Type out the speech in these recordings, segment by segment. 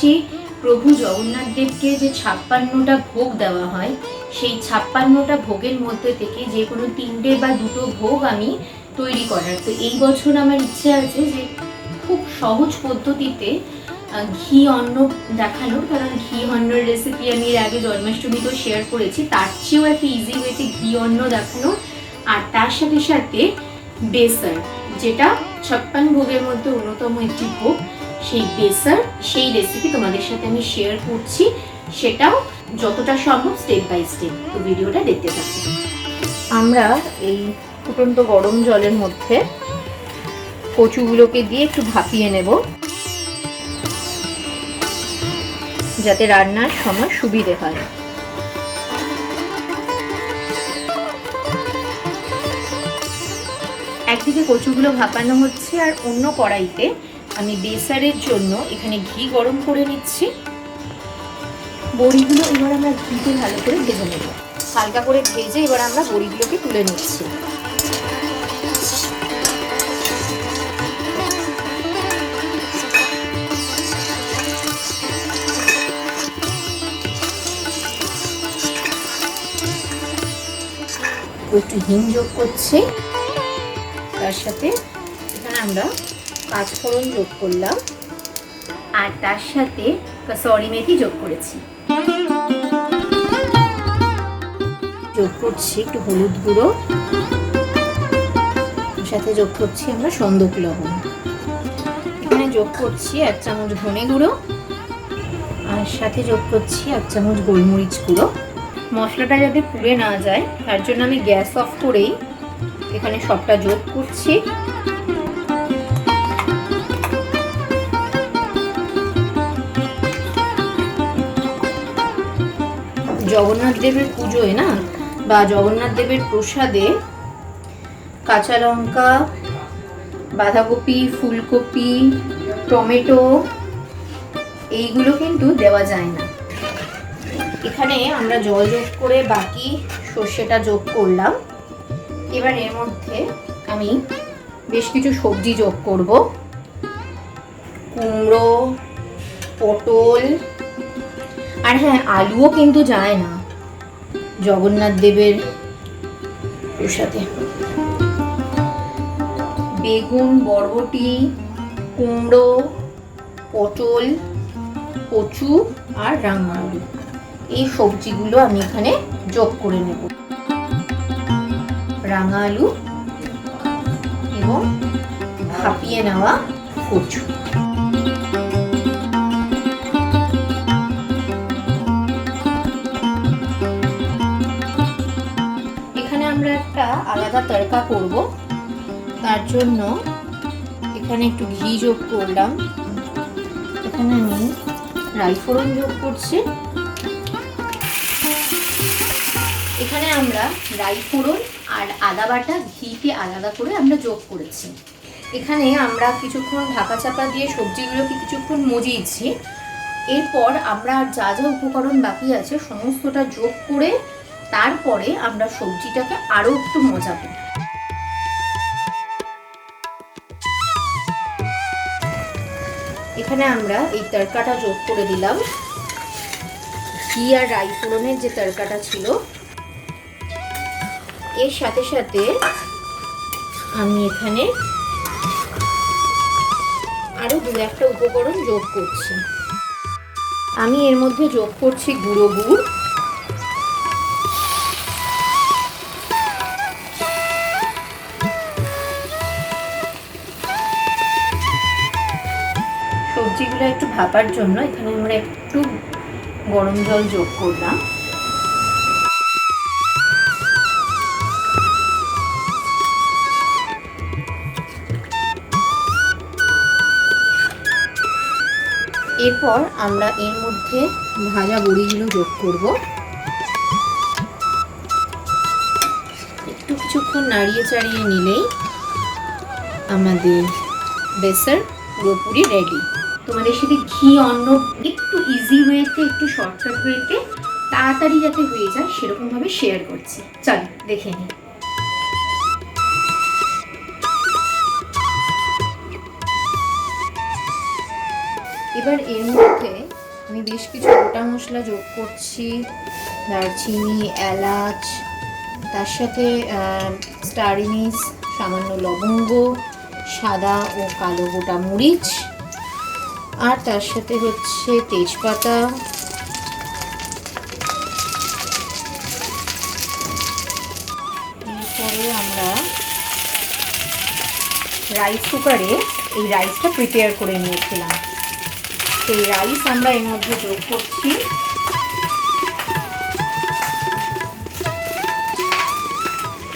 করছি প্রভু জগন্নাথ দেবকে যে ছাপ্পান্নটা ভোগ দেওয়া হয়, সেই ছাপ্পান্নটা ভোগের মধ্যে থেকে যে কোনো তিনটে বা দুটো ভোগ আমি তৈরি করার। তো এই বছর আমার ইচ্ছে আছে যে খুব সহজ পদ্ধতিতে ঘি অন্ন দেখানোর কারণ ঘি অন্নর রেসিপি আমি এর আগে জন্মাষ্টমীতেও শেয়ার করেছি। তার চেয়েও একটা ইজি ওয়েতে ঘি অন্ন দেখানো আর তার সাথে সাথে বেসার যেটা ছাপ্পান ভোগের মধ্যে অন্যতম একটি ভোগ। সেই বেসার সেই রেসিপি তোমাদের সাথে আমি শেয়ার করছি। সেটাও যতটা সম্ভব স্টেপ বাই স্টেপ তো ভিডিওটা দেখতে থাকো। আমরা এই ফুটন্ত গরম জলের মধ্যে কচুগুলোকে দিয়ে একটু ভাপিয়ে নেব। যাতে রান্নার সময় সুবিধে হয়। একদিকে কচুগুলো ভাপানো হচ্ছে আর অন্য কড়াইতে আমি বেসারের জন্য এখানে ঘি গরম করে নিচ্ছি। বড়িগুলো এবার আমরা ঘিতে ভালো করে ভেজে নেব। হালকা করে ভেজে এবার আমরা বড়িগুলোকে তুলে নিচ্ছি। একটু হিং যোগ করছি। তার সাথে এখানে আমরা পাঁচফোড়ন যোগ করলাম। আর তার সাথে কসরি মেথি যোগ করেছি। যোগ করছি একটু হলুদ গুঁড়ো। সাথে যোগ করছি আমরা সন্দক লবণ। এখানে যোগ করছি এক চামচ ধনে গুঁড়ো। আর সাথে যোগ করছি এক চামচ গোলমরিচ গুঁড়ো। মশলাটা যাতে পুড়ে না যায়, তার জন্য আমি গ্যাস অফ করেই এখানে সবটা যোগ করছি। জগন্নাথ দেবের পুজোয় না, বা জগন্নাথ দেবের প্রসাদে কাঁচা লঙ্কা, বাঁধাকপি, ফুলকপি, টমেটো, এইগুলো কিন্তু দেওয়া যায় না। এখানে আমরা জল যোগ করে বাকি সর্ষেটা যোগ করলাম। এবার এর মধ্যে আমি বেশ কিছু সবজি যোগ করব। কুমড়ো, পটল আর হ্যাঁ আলুও কিন্তু যায় না জগন্নাথ দেবের প্রসাদে। বেগুন, বরবটি, কুমড়ো, পটল, কচু আর রাঙা আলু। এই সবজিগুলো আমি এখানে যোগ করে নেব। রাঙা আলু এবং ভাপিয়ে নেওয়া কচু। আমরা একটা আলাদা তড়কা করব। তার জন্য এখানে একটু ঘি যোগ করলাম। এখানে আমি রাই ফোড়ন যোগ করছি। এখানে আমরা রাই ফোড়ন আর আদা বাটা ঘিকে আলাদা করে আমরা যোগ করেছি। এখানে আমরা কিছুক্ষণ ঢাকা চাপা দিয়ে সবজিগুলোকে কিছুক্ষণ মজিয়েছি। এরপর আমরা যা যা উপকরণ বাকি আছে, সমস্তটা যোগ করে তারপরে আমরা সবজিটাকে আরও একটু মজাবো। এখানে আমরা এই তরকাটা যোগ করে দিলাম। ঘি আর রাই ফোড়নের যে তরকাটা ছিল, এর সাথে সাথে আমি এখানে আরও দু একটা উপকরণ যোগ করছি। আমি এর মধ্যে যোগ করছি গুঁড়ো গুড়। সবজিগুলো একটু ভাপার জন্য এখানে আমরা একটু গরম জল যোগ করলাম। এরপর আমরা এর মধ্যে ভাজা বড়িগুলো যোগ করব। একটু কিছুক্ষণ নাড়িয়ে চাড়িয়ে নিলেই আমাদের বেসার পুরোপুরি রেডি তোমাদের সাথে ঘি অন্ন একটু ইজি ওয়েতে একটু শর্টকাট ওয়েতে তাড়াতাড়ি যাতে হয়ে যায় সেরকমভাবে শেয়ার করছি। চল, দেখে নিই এবার এর মধ্যে আমি বেশ কিছু গোটা মশলা যোগ করছি। দারচিনি, এলাচ, তার সাথে স্টারিনিস সামান্য লবঙ্গ, সাদা ও কালো গোটা মরিচ। আর তার সাথে হচ্ছে তেজপাতা। এরপরে আমরা রাইস কুকারে এই রাইসটা প্রিপেয়ার করে নিয়েছিলাম। সেই রাইস আমরা এর মধ্যে যোগ করছি।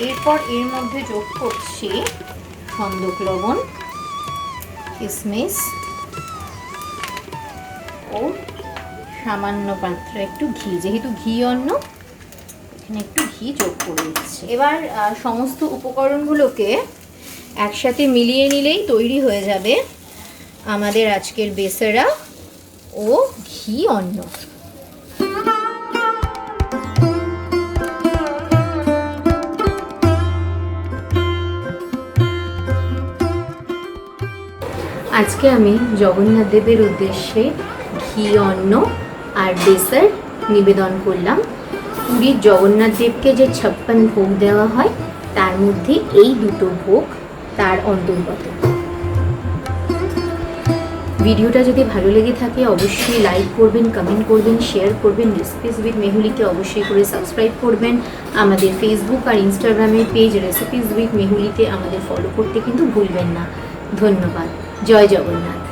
এরপর এর মধ্যে যোগ করছি খন্দক লবণ, কিসমিস। ও সামান্য পাত্রে একটু ঘি, যেহেতু ঘি অন্য, এখানে একটু ঘি যোগ করে দিচ্ছি। এবার সমস্ত উপকরণগুলোকে একসাথে মিলিয়ে নিলেই তৈরি হয়ে যাবে আমাদের আজকের বেসেরা ও ঘি অন্ন। আজকে আমি জগন্নাথ দেবের উদ্দেশ্যে ঘি অন্ন আর ডেসার্ট নিবেদন করলাম। পুরীর জগন্নাথ দেবকে যে ছাপ্পান ভোগ দেওয়া হয়, তার মধ্যে এই দুটো ভোগ তার অন্তর্গত। ভিডিওটা যদি ভালো লেগে থাকে, অবশ্যই লাইক করবেন কমেন্ট করবেন শেয়ার করবেন রেসিপিস উইথ মেহুলিকে অবশ্যই করে সাবস্ক্রাইব করবেন। আমাদের ফেসবুক আর ইনস্টাগ্রামের পেজ রেসিপিস উইথ মেহুলিতে আমাদের ফলো করতে কিন্তু ভুলবেন না। ধন্যবাদ। জয় জগন্নাথ।